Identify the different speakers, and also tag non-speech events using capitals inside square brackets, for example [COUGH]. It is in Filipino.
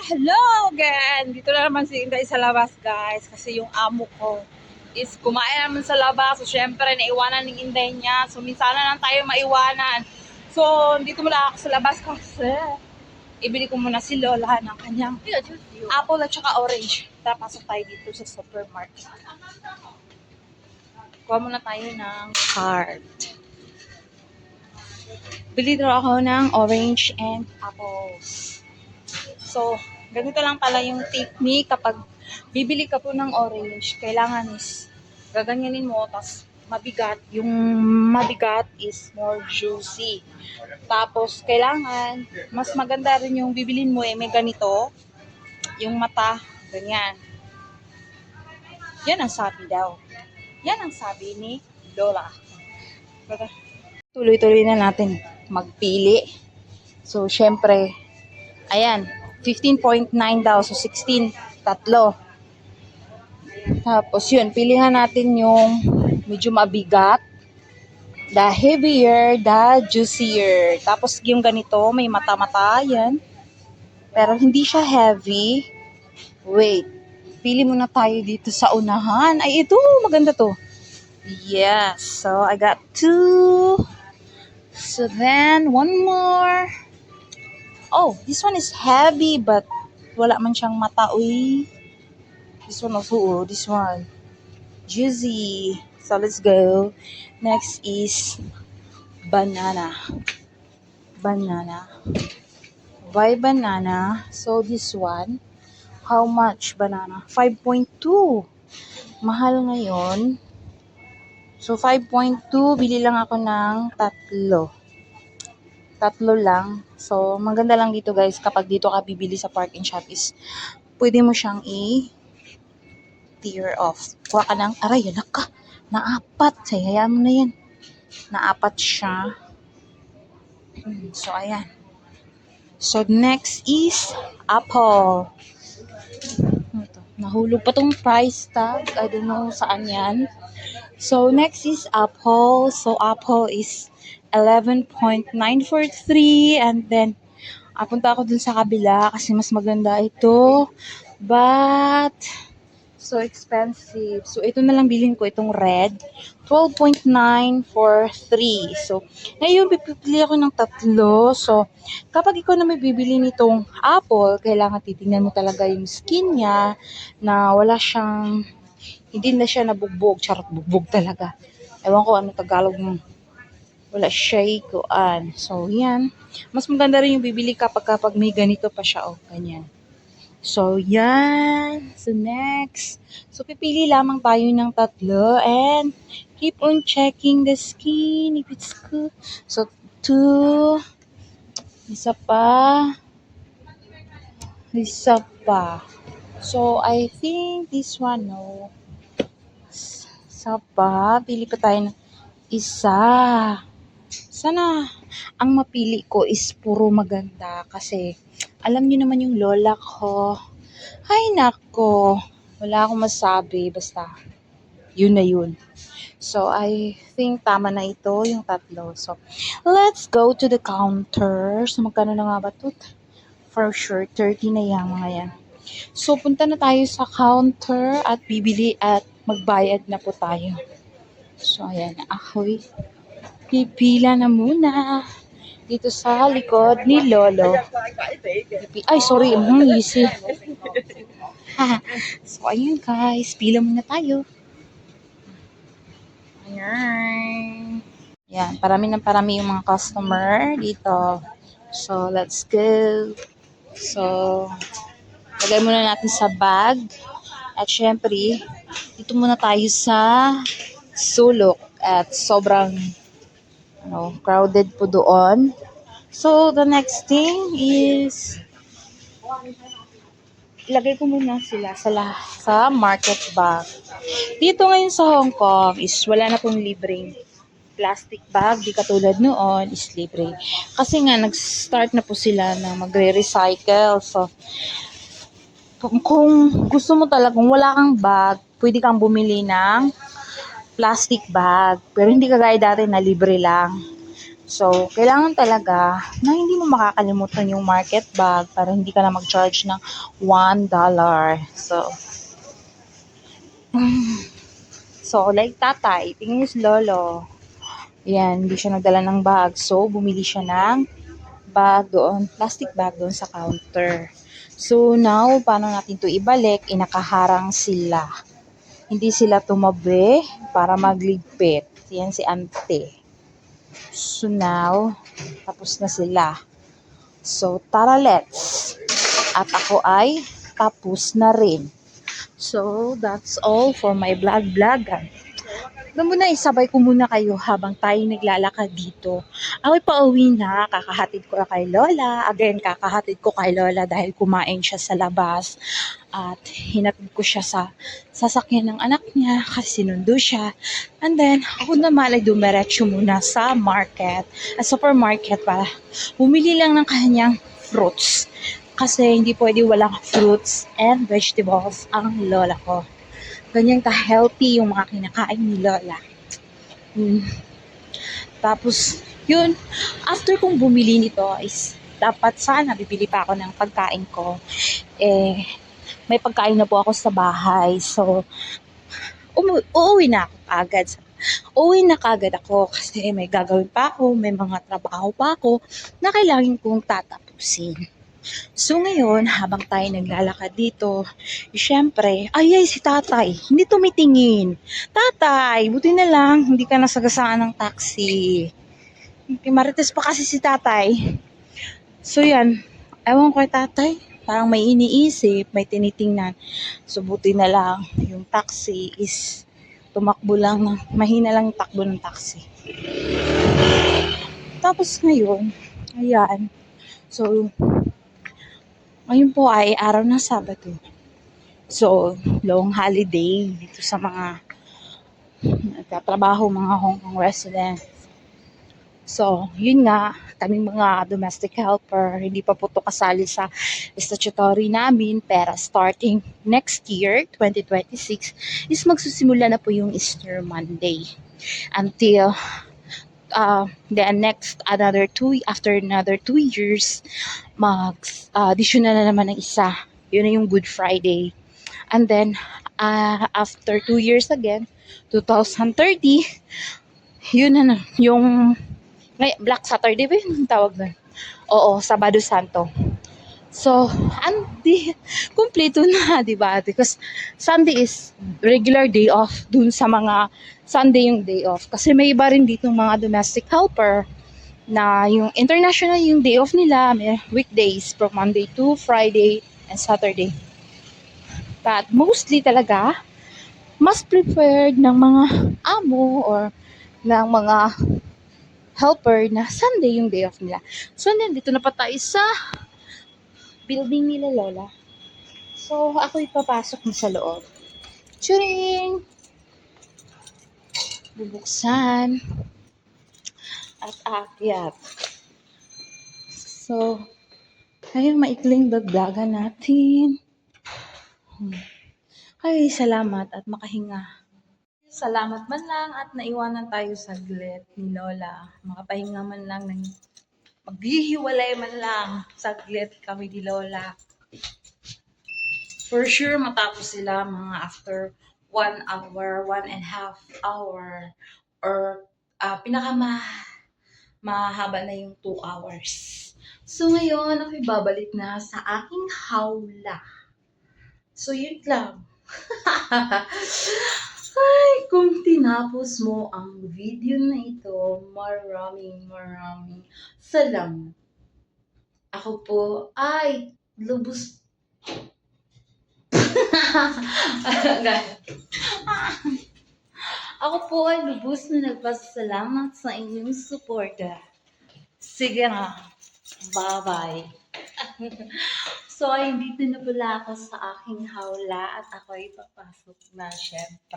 Speaker 1: Hello again! Dito na naman si Inday sa labas, guys. Kasi yung amo ko is kumain naman sa labas. So, syempre, naiwanan ng Inday niya. So, minsan na lang tayo maiwanan. So, dito muna ako sa labas kasi ibili ko muna si Lola ng kanyang apple at saka orange. Tapasok tayo dito sa supermarket. Kuha muna tayo ng card. Bili daw ako ng orange and apples. So, ganito lang pala yung technique kapag bibili ka po ng orange, kailangan is gaganyanin mo, tapos mabigat. Yung mabigat is more juicy. Tapos, kailangan, mas maganda rin yung bibilin mo eh, may ganito, yung mata, ganyan. Yan ang sabi daw. Yan ang sabi ni Lola. Tuloy-tuloy na natin magpili. So, syempre, ayan, 15.9 daw. So, 16, tatlo. Tapos, yun, pilihan natin yung medyo mabigat. The heavier, the juicier. Tapos, yung ganito, may mata-mata, yan. Pero, hindi siya heavy. Wait, pili muna tayo dito sa unahan. Ay, ito, maganda to. Yes, so I got two. So then, one more. Oh, this one is heavy, but wala man siyang mata. Uy. This one also, oh, this one. Juicy. So let's go. Next is banana. Banana. Why banana? So this one, how much banana? 5.2. Mahal ngayon. So, 5.2, bili lang ako ng tatlo. Tatlo lang. So, maganda lang dito guys, kapag dito ka bibili sa park and shop is, pwede mo siyang i-tear off. Kuha ka ng, aray, anak ka, naapat. Say, hayaan mo na yan. Naapat siya. So, ayan. So, next is apple. Ano to? Nahulog pa tong price tag. I don't know saan yan. So, next is Apple. So, Apple is 11.943 and then apunta ako dun sa kabila kasi mas maganda ito. But, so expensive. So, ito na lang bilhin ko, itong red. 12.943. So, ngayon, pipili ako ng tatlo. So, kapag ikaw na may bibili nitong apple, kailangan titingnan mo talaga yung skin niya na wala siyang hindi na siya nabugbog. Charot, bugbog talaga. Ewan ko ano Tagalog mo. Wala siya ikuan. So, yan. Mas maganda rin yung bibili kapag kapag may ganito pa siya. O, ganyan. So, yan. So, next. So, pipili lamang tayo ng tatlo. And, keep on checking the skin if it's good. So, two. Isa pa. Isa pa. So, I think this one, no. Isa pa. Pili pa tayo ng isa. Sana ang mapili ko is puro maganda kasi alam niyo naman yung lola ko. Ay nako, wala akong masabi basta yun na yun. So I think tama na ito yung tatlo. So let's go to the counter. So magkano na nga ba ito? For sure 30 na yan mga yan. So punta na tayo sa counter at bibili at magbayad na po tayo. So ayan, ahoy. Pipila na muna dito sa likod ni Lolo. Ay, sorry. Hmm, [LAUGHS] easy. so, ayun guys. Pila muna tayo. Ayan. Yan. Parami ng parami yung mga customer dito. So, let's go. So, lagay muna natin sa bag. At syempre, dito muna tayo sa sulok. At sobrang ano, crowded po doon. So, the next thing is ilagay ko muna sila sa, sa market bag. Dito ngayon sa Hong Kong is wala na pong libreng plastic bag, di katulad noon, is libre. Kasi nga, nag-start na po sila na magre-recycle. So, kung- gusto mo talaga, kung wala kang bag, pwede kang bumili ng plastic bag. Pero hindi kagaya dati na libre lang. So, kailangan talaga na hindi mo makakalimutan yung market bag para hindi ka na mag-charge ng $1. So, [SIGHS] so like tatay, tingin si Lolo. Yan, hindi siya nagdala ng bag. So, bumili siya ng bag doon, plastic bag doon sa counter. So, now, paano natin to ibalik? Inakaharang sila. Hindi sila tumabi para magligpit. Yan si ante. So now, tapos na sila. So, tara let's. At ako ay tapos na rin. So, that's all for my vlog-vlog. Doon muna, isabay ko muna kayo habang tayo naglalakad dito. Ako'y pauwi na, kakahatid ko kay Lola. Again, kakahatid ko kay Lola dahil kumain siya sa labas. At hinatid ko siya sa sasakyan ng anak niya kasi sinundo siya. And then, ako naman ay dumiretso muna sa market, sa supermarket para bumili lang ng kanyang fruits. Kasi hindi pwede walang fruits and vegetables ang lola ko. Ganyan ka-healthy yung mga kinakain ni lola. Hmm. Tapos, yun, after kong bumili nito is dapat sana bibili pa ako ng pagkain ko. Eh, may pagkain na po ako sa bahay. So, umu- uuwi na ako agad. Uuwi na kagad ako kasi may gagawin pa ako, may mga trabaho pa ako na kailangan kong tatapusin. So ngayon, habang tayo naglalakad dito, syempre, ay ay si tatay, hindi tumitingin. Tatay, buti na lang, hindi ka nasagasaan ng taxi. Marites pa kasi si tatay. So yan, ewan ko kay tatay, parang may iniisip, may tinitingnan. So buti na lang, yung taxi is tumakbo lang, ng, mahina lang takbo ng taxi. Tapos ngayon, ayan, so ngayon po ay araw ng Sabado. So, long holiday dito sa mga nagtatrabaho, mga Hong Kong residents. So, yun nga, kaming mga domestic helper, hindi pa po to kasali sa statutory namin, pero starting next year, 2026, is magsusimula na po yung Easter Monday. Until uh, the next another two, after another two years, mag uh, additional na naman ng isa. Yun na yung Good Friday. And then, uh, after two years again, 2030, yun na yung ngay- Black Saturday ba yun tawag doon? Oo, Sabado Santo. So, andi, [LAUGHS] kumpleto na, di ba? Because Sunday is regular day off dun sa mga Sunday yung day off. Kasi may iba rin dito mga domestic helper na yung international yung day off nila, may weekdays from Monday to Friday and Saturday. But mostly talaga, mas preferred ng mga amo or ng mga helper na Sunday yung day off nila. So, nandito na pa tayo sa building nila Lola. So, ako ipapasok na sa loob. Churing! Bubuksan. At aakyat. So, ayun, maikling dagdagan natin. Hmm. Ay, salamat at makahinga. Salamat man lang at naiwanan tayo saglit ni Lola. Makapahinga man lang ng maghihiwalay man lang saglit kami ni Lola. For sure, matapos sila mga after one hour, one and half hour, or uh, pinakama mahaba na yung two hours. So ngayon, ako'y babalik na sa aking hawla. So yun lang. [LAUGHS] Ay, kung tinapos mo ang video na ito, maraming maraming salamat. Ako po ay lubos [LAUGHS] Ako po ay lubos na nagpasalamat sa inyong suporta. Sige na. Bye-bye. [LAUGHS] so, dito na pala ako sa aking hawla at ako ay papasok na syempre.